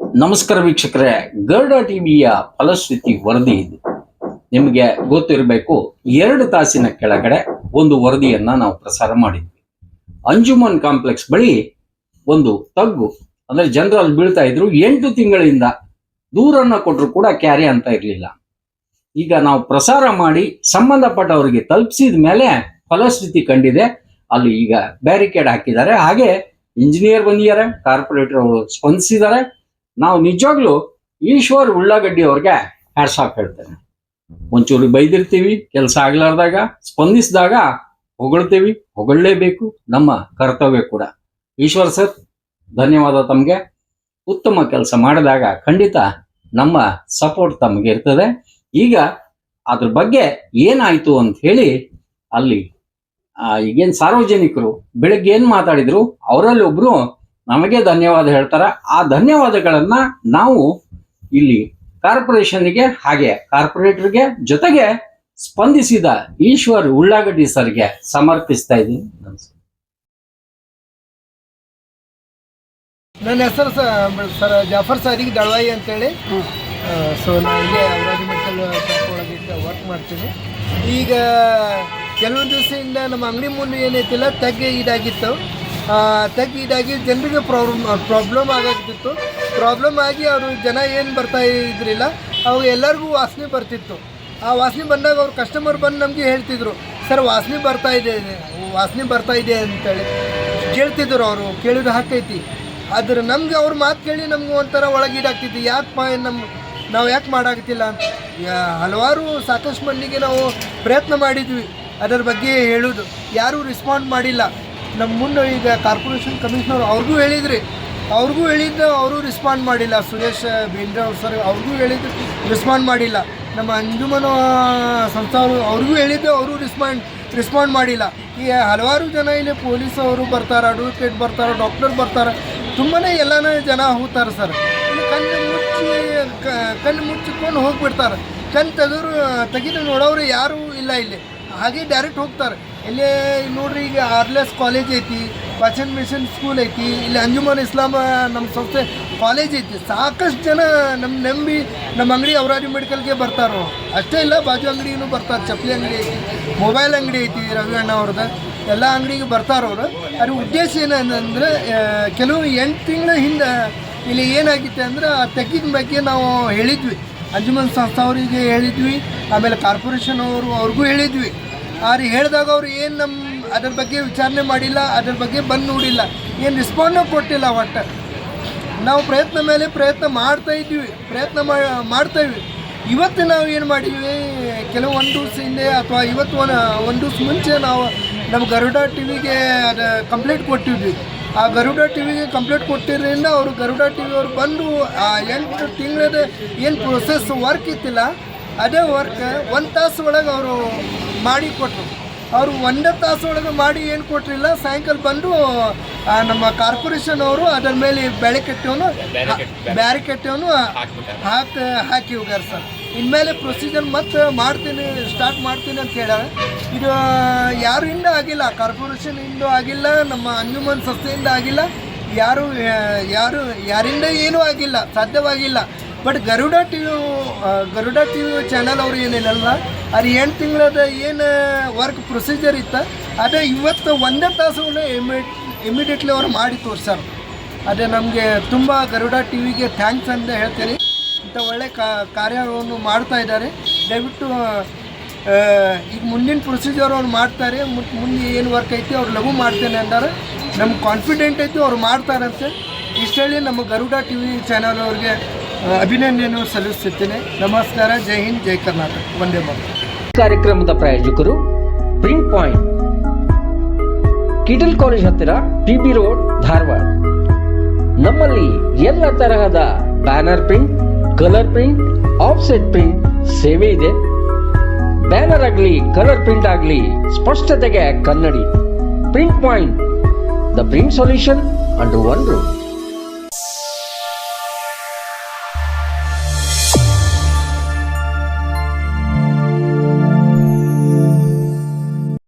ನಮಸ್ಕಾರ ವೀಕ್ಷಕರೇ, ಗರುಡ ಟಿವಿಯ ಫಲಶ್ರುತಿ ವರದಿ ಇದು. ನಿಮಗೆ ಗೊತ್ತಿರಬೇಕು, ಎರಡು ತಾಸಿನ ಕೆಳಗಡೆ ಒಂದು ವರದಿಯನ್ನ ನಾವು ಪ್ರಸಾರ ಮಾಡಿದ್ವಿ. ಅಂಜುಮನ್ ಕಾಂಪ್ಲೆಕ್ಸ್ ಬಳಿ ಒಂದು ತಗ್ಗು, ಅಂದ್ರೆ ಜನರಲ್ಲಿ ಬೀಳ್ತಾ ಇದ್ರು, ಎಂಟು ತಿಂಗಳಿಂದ ದೂರನ್ನ ಕೊಟ್ಟರು ಕೂಡ ಕ್ಯಾರಿ ಅಂತ ಇರಲಿಲ್ಲ. ಈಗ ನಾವು ಪ್ರಸಾರ ಮಾಡಿ ಸಂಬಂಧಪಟ್ಟವರಿಗೆ ತಲುಪಿಸಿದ ಮೇಲೆ ಫಲಶ್ರುತಿ ಕಂಡಿದೆ, ಅಲ್ಲಿ ಈಗ ಬ್ಯಾರಿಕೇಡ್ ಹಾಕಿದ್ದಾರೆ. ಹಾಗೆ ಇಂಜಿನಿಯರ್ ಬಂದಿದ್ದಾರೆ, ಕಾರ್ಪೊರೇಟರ್ ಅವರು ಸ್ಪಂದಿಸಿದ್ದಾರೆ ನಾವು ನಿಜವಾಗ್ಲೂ ಈಶ್ವರ್ ಉಳ್ಳಾಗಡ್ಡಿ ಅವ್ರಿಗೆ ಹ್ಯಾಟ್ಸ್ ಆಫ್ ಹೇಳ್ತೇನೆ. ಒಂಚೂರು ಬೈದಿರ್ತೀವಿ, ಕೆಲಸ ಆಗ್ಲಾರ್ದಾಗ, ಸ್ಪಂದಿಸಿದಾಗ ಹೊಗಳ್ತೀವಿ, ಹೊಗಳಲೇಬೇಕು, ನಮ್ಮ ಕರ್ತವ್ಯ ಕೂಡ. ಈಶ್ವರ್ ಸರ್, ಧನ್ಯವಾದ ತಮಗೆ. ಉತ್ತಮ ಕೆಲಸ ಮಾಡಿದಾಗ ಖಂಡಿತ ನಮ್ಮ ಸಪೋರ್ಟ್ ತಮಗೆ ಇರ್ತದೆ. ಈಗ ಅದ್ರ ಬಗ್ಗೆ ಏನಾಯ್ತು ಅಂತ ಹೇಳಿ ಅಲ್ಲಿ ಈಗೇನು ಸಾರ್ವಜನಿಕರು ಬೆಳಗ್ಗೆ ಏನು ಮಾತಾಡಿದ್ರು, ಅವರಲ್ಲಿ ಒಬ್ರು ನಮಗೆ ಧನ್ಯವಾದ ಹೇಳ್ತಾರೆ. ಆ ಧನ್ಯವಾದಗಳನ್ನ ನಾವು ಇಲ್ಲಿ ಕಾರ್ಪೊರೇಷನ್ಗೆ ಹಾಗೆ ಕಾರ್ಪೊರೇಟರ್ಗೆ ಜೊತೆಗೆ ಸ್ಪಂದಿಸಿದ ಈಶ್ವರ್ ಉಳ್ಳಾಗಡ್ಡಿ ಸರ್ಗೆ ಸಮರ್ಪಿಸ್ತಾ ಇದ್ದೀನಿ. ನಮಸ್ಕಾರ. ನನ್ನ ಹೆಸರು ಸರ್ ಜಾಫರ್ ಸಾದಿಕ್ ದಳವಾಯಿ ಅಂತೇಳಿ. ಸೊ ನಾನು ಇಲ್ಲೇ ಅವರಾಜ್ ಮೆಡಿಕಲ್ ಶಾಪ್ ಒಳಗೆ ವರ್ಕ್ ಮಾಡ್ತೀನಿ. ಈಗ ಕೆಲವು ದಿವಸದಿಂದ ನಮ್ಮ ಅಂಗಡಿ ಮುಂದೆ ಏನೈತಿಲ್ಲ ತಗ್ಗೆ ಇದಾಗಿತ್ತು. ಆ, ತಗ್ಗಿ ಇದಾಗಿ ಜನರಿಗೆ ಪ್ರಾಬ್ಲಮ್ ಪ್ರಾಬ್ಲಮ್ ಆಗಾಗ್ತಿತ್ತು. ಪ್ರಾಬ್ಲಮ್ ಆಗಿ ಅವರು ಜನ ಏನು ಬರ್ತಾ ಇದ್ರಿಲ್ಲ ಅವಾಗ ಎಲ್ಲರಿಗೂ ವಾಸನೆ ಬರ್ತಿತ್ತು. ಆ ವಾಸನೆ ಬಂದಾಗ ಅವ್ರು ಕಸ್ಟಮರ್ ಬಂದು ನಮಗೆ ಹೇಳ್ತಿದ್ರು ಸರ್ ವಾಸನೆ ಬರ್ತಾ ಇದೆ ವಾಸನೆ ಬರ್ತಾ ಇದೆ ಅಂತೇಳಿ. ಕೇಳ್ತಿದ್ರು ಅವರು ಕೇಳಿದ್ರೆ ಹಾಕೈತಿ. ಆದ್ರೆ ನಮ್ಗೆ ಅವ್ರ ಮಾತು ಕೇಳಿ ನಮ್ಗೆ ಒಂಥರ ಒಳಗೀಡಾಗ್ತಿತ್ತು. ಪಾ ನಮ್ಮ ನಾವು ಯಾಕೆ ಮಾಡಾಗ್ತಿಲ್ಲ ಹಲವಾರು ಸಾಕಷ್ಟು ಮಂದಿಗೆ ನಾವು ಪ್ರಯತ್ನ ಮಾಡಿದ್ವಿ. ಅದರ ಬಗ್ಗೆ ಹೇಳೋದು. ಯಾರೂ ರೆಸ್ಪಾಂಡ್ ಮಾಡಿಲ್ಲ. ನಮ್ಮ ಮುಂದೆ ಈಗ ಕಾರ್ಪೊರೇಷನ್ ಕಮಿಷನರ್ ಅವ್ರಿಗೂ ಹೇಳಿದ್ರಿ. ಅವ್ರಿಗೂ ಹೇಳಿದ್ದು ಅವರು ರೆಸ್ಪಾಂಡ್ ಮಾಡಿಲ್ಲ. ಸುರೇಶ್ ಬೇಂದ್ರೆ ಅವ್ರು ಸರ್ ಅವ್ರಿಗೂ ಹೇಳಿದ್ದು ರೆಸ್ಪಾಂಡ್ ಮಾಡಿಲ್ಲ. ನಮ್ಮ ಅಂಜುಮನ ಸಂಸ್ಥಾವರು ಅವ್ರಿಗೂ ಹೇಳಿದ್ದು ಅವರು ರೆಸ್ಪಾಂಡ್ ರೆಸ್ಪಾಂಡ್ ಮಾಡಿಲ್ಲ. ಈ ಹಲವಾರು ಜನ ಇಲ್ಲಿ ಪೊಲೀಸ್ ಅವರು ಬರ್ತಾರೆ ಅಡ್ವೊಕೇಟ್ ಬರ್ತಾರೆ ಡಾಕ್ಟರ್ ಬರ್ತಾರೆ. ತುಂಬಾ ಎಲ್ಲನೂ ಜನ ಹೋಗ್ತಾರೆ ಸರ್. ಕಣ್ಣು ಮುಚ್ಚಿ ಕಣ್ಣು ಮುಚ್ಚಿಕೊಂಡು ಹೋಗಿಬಿಡ್ತಾರೆ. ಕಣ್ಣು ತೆಗೆದ್ರು, ತೆಗೆದು ನೋಡೋರು ಯಾರೂ ಇಲ್ಲ ಇಲ್ಲಿ. ಹಾಗೆ ಡೈರೆಕ್ಟ್ ಹೋಗ್ತಾರೆ. ಇಲ್ಲಿ ನೋಡ್ರಿ ಈಗ ಆರ್ಲೆಸ್ ಕಾಲೇಜ್ ಐತಿ ಪಚನ್ ಮಿಷನ್ ಸ್ಕೂಲ್ ಐತಿ, ಇಲ್ಲಿ ಅಂಜುಮನ್ ಇಸ್ಲಾಮ ನಮ್ಮ ಸಂಸ್ಥೆ ಕಾಲೇಜ್ ಐತಿ. ಸಾಕಷ್ಟು ಜನ ನಮ್ಮ ನಂಬಿ ನಮ್ಮ ಅಂಗಡಿ ಅವರಾಜಿ ಮೆಡಿಕಲ್ಗೆ ಬರ್ತಾರೋ. ಅಷ್ಟೇ ಇಲ್ಲ, ಬಾಜು ಅಂಗಡಿನೂ ಬರ್ತಾರೆ, ಚಪ್ಪಲಿ ಅಂಗಡಿ ಐತಿ ಮೊಬೈಲ್ ಅಂಗಡಿ ಐತಿ, ರವಿ ಅಣ್ಣ ಅವ್ರದ್ದು. ಎಲ್ಲ ಅಂಗಡಿಗೆ ಬರ್ತಾರವ್ರು ಅದ್ರ ಉದ್ದೇಶ ಏನಂದ್ರೆ ಕೆಲವು ಎಂಟು ತಿಂಗಳ ಹಿಂದೆ ಇಲ್ಲಿ ಏನಾಗಿತ್ತು ಅಂದ್ರೆ, ಆ ತೆಗ್ಗಿನ ಬಗ್ಗೆ ನಾವು ಹೇಳಿದ್ವಿ. ಅಂಜುಮನ್ ಸಂಸ್ಥೆ ಅವರಿಗೆ ಹೇಳಿದ್ವಿ, ಆಮೇಲೆ ಕಾರ್ಪೊರೇಷನ್ ಅವರು, ಅವ್ರಿಗೂ ಹೇಳಿದ್ವಿ. ಆದ್ರೆ ಹೇಳಿದಾಗ ಅವ್ರು ಏನು ನಮ್ಮ ಅದ್ರ ಬಗ್ಗೆ ವಿಚಾರಣೆ ಮಾಡಿಲ್ಲ, ಅದ್ರ ಬಗ್ಗೆ ಬಂದು ನೋಡಿಲ್ಲ, ಏನು ರೆಸ್ಪಾಂಡು ಕೊಟ್ಟಿಲ್ಲ ಒಟ್ಟು. ನಾವು ಪ್ರಯತ್ನ ಮೇಲೆ ಪ್ರಯತ್ನ ಮಾಡ್ತಾ ಇದ್ದೀವಿ, ಪ್ರಯತ್ನ ಮಾಡ್ತಾ ಇದ್ವಿ ಇವತ್ತು ನಾವು ಏನು ಮಾಡಿದ್ವಿ, ಕೆಲವು ಒಂದು ದಿವಸ ಹಿಂದೆ ಅಥವಾ ಇವತ್ತು ಒಂದು ಒಂದು ದಿವ್ಸ ಮುಂಚೆ ನಾವು ನಮ್ಮ ಗರುಡ ಟಿ ವಿಗೆ ಅದು ಕಂಪ್ಲೇಂಟ್ ಕೊಟ್ಟಿದ್ವಿ. ಆ ಗರುಡ ಟಿ ವಿಗೆ ಕಂಪ್ಲೇಂಟ್ ಕೊಟ್ಟಿದ್ದರಿಂದ ಅವರು ಗರುಡ ಟಿ ವಿ ಅವ್ರು ಬಂದು ಆ ಎಂಟು ತಿಂಗಳದ ಏನು ಪ್ರೊಸೆಸ್ ವರ್ಕ್ ಇತ್ತಿಲ್ಲ, ಅದೇ ವರ್ಕ್ ಒಂದು ತಾಸು ಒಳಗೆ ಅವರು ಮಾಡಿ ಕೊಟ್ಟರು ಅವರು ಒಂದೇ ತಾಸು ಒಳಗೆ ಮಾಡಿ ಏನು ಕೊಟ್ಟರಿಲ್ಲ ಸಾಯಂಕಾಲ ಬಂದು ನಮ್ಮ ಕಾರ್ಪೊರೇಷನ್ ಅವರು ಅದರ ಮೇಲೆ ಬೆಳೆ ಕಟ್ಟವನು ಬ್ಯಾರಿಕೆಟ್ಟವನು ಹಾಕಿ ಹಾಕಿ ಹೋಗ್ಯಾರ ಸರ್. ಇನ್ಮೇಲೆ ಪ್ರೊಸೀಜರ್ ಮತ್ತೆ ಮಾಡ್ತೀನಿ ಸ್ಟಾರ್ಟ್ ಮಾಡ್ತೀನಿ ಅಂತ ಹೇಳ್ಯಾರ. ಇದು ಯಾರು ಇಂದ ಆಗಿಲ್ಲ ಕಾರ್ಪೊರೇಷನ್ ಇಂದ ಆಗಿಲ್ಲ ನಮ್ಮ ಅಂಜುಮನ್ ಸಂಸ್ಥೆಯಿಂದ ಆಗಿಲ್ಲ ಯಾರು ಯಾರು ಯಾರಿಂದ ಏನೂ ಆಗಿಲ್ಲ ಸಾಧ್ಯವಾಗಿಲ್ಲ. But Garuda T V Garuda T V channel ಅವ್ರು ಏನಿಲ್ಲಲ್ಲ? ಅದು ಎಂಟು ತಿಂಗಳದ ಏನು ವರ್ಕ್ ಪ್ರೊಸೀಜರ್ ಇತ್ತು? ಅದೇ ಇವತ್ತು ಒಂದೇ ತಾಸು ಇಮಿ ಇಮಿಡಿಯೇಟ್ಲಿ ಅವರು ಮಾಡಿ ತೋರಿಸ್ಯಾರ ಅದೇ ನಮಗೆ ತುಂಬ ಗರುಡ ಟಿ ವಿಗೆ ಥ್ಯಾಂಕ್ಸ್ ಅಂತ ಹೇಳ್ತೀನಿ. ಇಂಥ ಒಳ್ಳೆ ಕಾರ್ಯವನ್ನು ಮಾಡ್ತಾ ಇದ್ದಾರೆ. ದಯವಿಟ್ಟು ಈಗ ಮುಂದಿನ ಪ್ರೊಸೀಜರ್ ಅವ್ರು ಮಾಡ್ತಾರೆ. ಮುಂದೆ ಏನು ವರ್ಕ್ ಐತಿ ಅವ್ರು ಲಘು ಮಾಡ್ತೇನೆ ಅಂದರೆ. ನಮ್ಗೆ ಕಾನ್ಫಿಡೆಂಟ್ ಐತಿ ಅವ್ರು ಮಾಡ್ತಾರಂತೆ. ಇಷ್ಟು ನಮ್ಮ ಗರುಡ ಟಿ ವಿ ಚಾನಲ್ ಅವ್ರಿಗೆ ಆ, ಅಭಿನಂದನೆ ಸಲ್ಲಿಸುತ್ತೇನೆ ನಮಸ್ಕಾರ ಜೈ ಹಿಂದ್ ಜೈ ಕರ್ನಾಟಕ. ಒಂದೇ ಮಾತು ಕಾರ್ಯಕ್ರಮದ ಪ್ರಾಯೋಜಕರು ಪ್ರಿಂಟ್ ಪಾಯಿಂಟ್. ಕಿಟಲ್ ಕಾಲೇಜ್ ಹತ್ತಿರ ಟಿಬಿ ರೋಡ್ ಧಾರವಾಡ. ನಮ್ಮಲ್ಲಿ ಎಲ್ಲ ತರಹದ banner print colour print offset print ಸೇವೆ ಇದೆ. ಬ್ಯಾನರ್ ಆಗಲಿ ಕಲರ್ ಪ್ರಿಂಟ್ ಆಗಲಿ ಸ್ಪಷ್ಟತೆಗೆ ಕನ್ನಡಿ. Print point the print solution under one room